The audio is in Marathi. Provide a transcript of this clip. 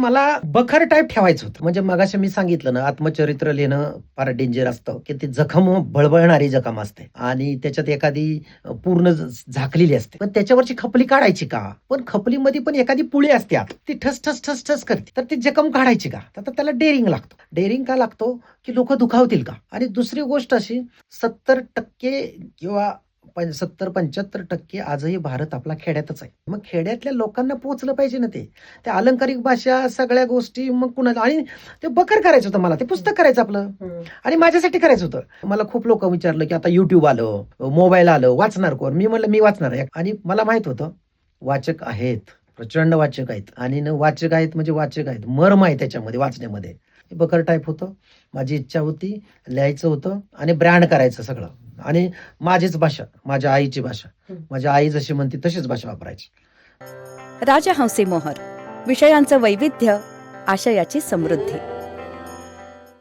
मला बखर टाईप ठेवायचं होतं. म्हणजे मगाशी मी सांगितलं ना आत्मचरित्र लिहिणं फार डेंजर असतं. की ती जखम बळबळणारी जखम असते. आणि त्याच्यात एखादी पूर्ण झाकलेली असते. पण त्याच्यावरची खपली काढायची का? पण खपलीमध्ये पण एखादी पुळी असते आत. ती ठस ठस ठस ठस करते. तर ती जखम काढायची का? तर त्याला डेअरिंग लागतो. डेअरिंग का लागतो? की लोक दुखावतील का? आणि दुसरी गोष्ट अशी सत्तर टक्के किंवा सत्तर पंच्याहत्तर टक्के आजही भारत आपला खेड्यातच आहे. मग खेड्यातल्या लोकांना पोहोचलं पाहिजे ना ते? त्या अलंकारिक भाषा सगळ्या गोष्टी मग कुणाला? आणि ते बकर करायचं होतं मला. ते पुस्तक करायचं आपलं. आणि माझ्यासाठी करायचं होतं. मला खूप लोक विचारलं की आता युट्यूब आलं मोबाईल आलं वाचणार कोण? मी म्हणलं मी वाचणार आहे. आणि मला माहीत होतं वाचक आहेत. प्रचंड वाचक आहेत. आणि न वाचक आहेत म्हणजे वाचक आहेत. मर्म आहे त्याच्यामध्ये वाचण्यामध्ये. बकर टाईप होतं. माझी इच्छा होती लिहायचं होतं आणि ब्रँड करायचं सगळं. आणि माझीच भाषा माझ्या आईची भाषा. माझ्या आई जशी म्हणते तशीच भाषा वापरायची. राजहंसी मोहर विषयांचं वैविध्य आशयाची समृद्धी.